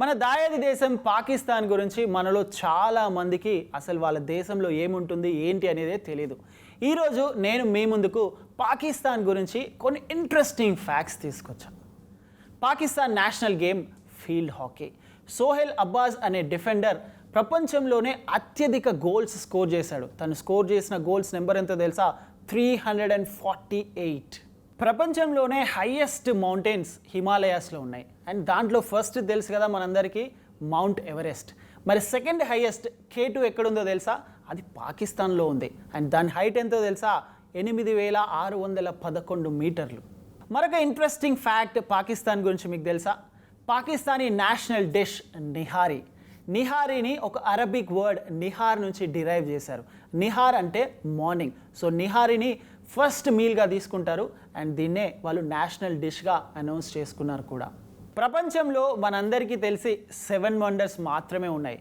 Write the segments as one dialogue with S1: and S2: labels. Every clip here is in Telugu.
S1: మన దాయాది దేశం పాకిస్తాన్ గురించి మనలో చాలా మందికి అసలు వాళ్ళ దేశంలో ఏముంటుంది ఏంటి అనేదే తెలియదు ఈరోజు నేను మీ ముందుకు పాకిస్తాన్ గురించి కొన్ని ఇంట్రెస్టింగ్ ఫ్యాక్ట్స్ తీసుకొచ్చాను. Pakistan national game field hockey Sohail Abbas అనే డిఫెండర్ ప్రపంచంలోనే అత్యధిక గోల్స్ స్కోర్ చేశాడు. తను స్కోర్ చేసిన గోల్స్ నెంబర్ ఎంతో తెలుసా? Three hundred and forty eight ప్రపంచంలోనే హైయెస్ట్ మౌంటైన్స్ హిమాలయాస్లో ఉన్నాయి. అండ్ దాంట్లో ఫస్ట్ తెలుసు కదా మనందరికీ మౌంట్ ఎవరెస్ట్ మరి సెకండ్ హైయెస్ట్ కే టూ ఎక్కడుందో తెలుసా? అది పాకిస్తాన్లో ఉంది. అండ్ దాని హైట్ ఎంతో తెలుసా? ఎనిమిది వేల ఆరు వందల పదకొండు మీటర్లు. మరొక ఇంట్రెస్టింగ్ ఫ్యాక్ట్ పాకిస్తాన్ గురించి మీకు తెలుసా? Pakistani national dish nihari. నిహారీని ఒక అరబిక్ వర్డ్ నిహార్ నుంచి డిరైవ్ చేశారు. నిహార్ అంటే మార్నింగ్ సో నిహారీని ఫస్ట్ మీల్గా తీసుకుంటారు అండ్ దీన్నే వాళ్ళు నేషనల్ డిష్గా అనౌన్స్ చేసుకున్నారు కూడా. ప్రపంచంలో మనందరికీ తెలిసి సెవెన్ వండర్స్ మాత్రమే ఉన్నాయి.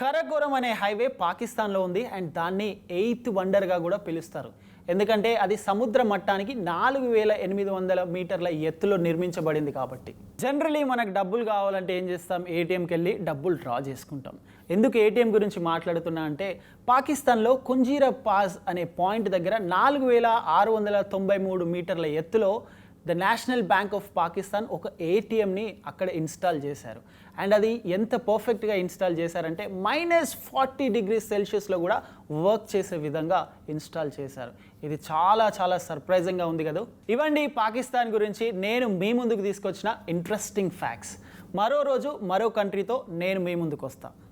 S1: కరకోరం అనే హైవే పాకిస్తాన్లో ఉంది అండ్ దాన్ని ఎయిత్ వండర్గా కూడా పిలుస్తారు. ఎందుకంటే అది సముద్ర మట్టానికి నాలుగు వేల ఎనిమిది వందల మీటర్ల ఎత్తులో నిర్మించబడింది కాబట్టి. జనరలీ మనకు డబ్బులు కావాలంటే ఏం చేస్తాం? ఏటీఎంకి వెళ్ళి డబ్బులు డ్రా చేసుకుంటాం. ఎందుకు ఏటీఎం గురించి మాట్లాడుతున్నా అంటే పాకిస్తాన్లో కుంజీరా పాస్ అనే పాయింట్ దగ్గర నాలుగు వేల ఆరు వందల తొంభై మూడు మీటర్ల ఎత్తులో the National Bank of Pakistan ఒక ఏటీఎంని అక్కడ ఇన్స్టాల్ చేశారు. అండ్ అది ఎంత పర్ఫెక్ట్గా ఇన్స్టాల్ చేశారంటే మైనస్ ఫార్టీ డిగ్రీ సెల్సియస్లో కూడా వర్క్ చేసే విధంగా ఇన్స్టాల్ చేశారు. ఇది చాలా చాలా సర్ప్రైజింగ్గా ఉంది కదా. ఇవండి పాకిస్తాన్ గురించి నేను మీ ముందుకు తీసుకొచ్చిన ఇంట్రెస్టింగ్ ఫ్యాక్ట్స్. మరో రోజు మరో కంట్రీతో నేను మీ ముందుకు వస్తాను